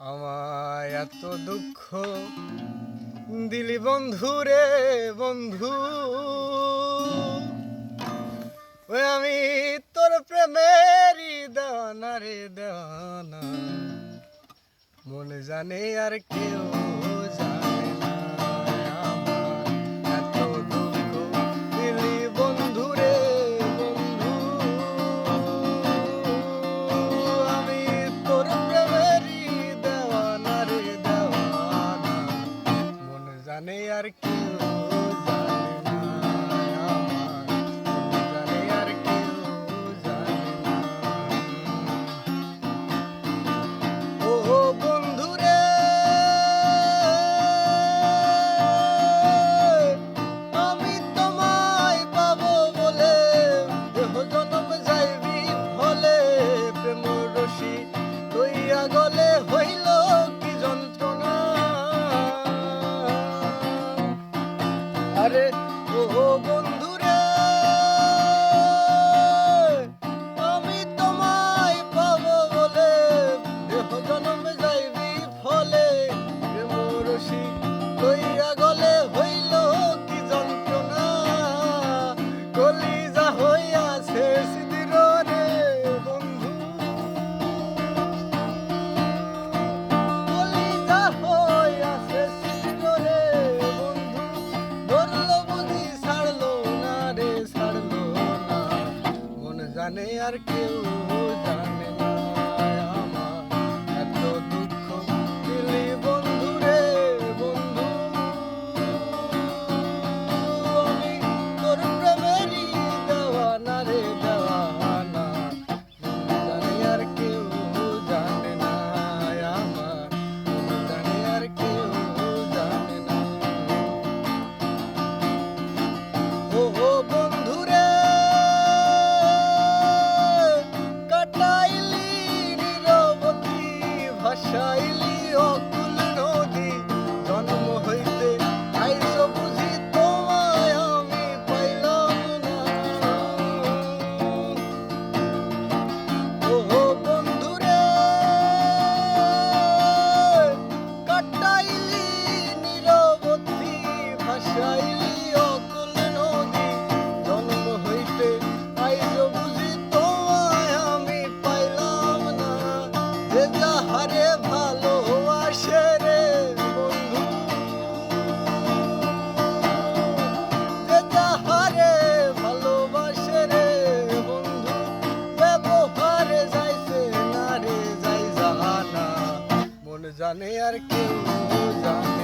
আমায় এত দুঃখ দিলি বন্ধু রে বন্ধু। ওই আমি তোর প্রেমেরই দেওয়ানা রে দেওয়ানা মনে জানে আর কেউ জানে আর কেউ জানে quer que eu.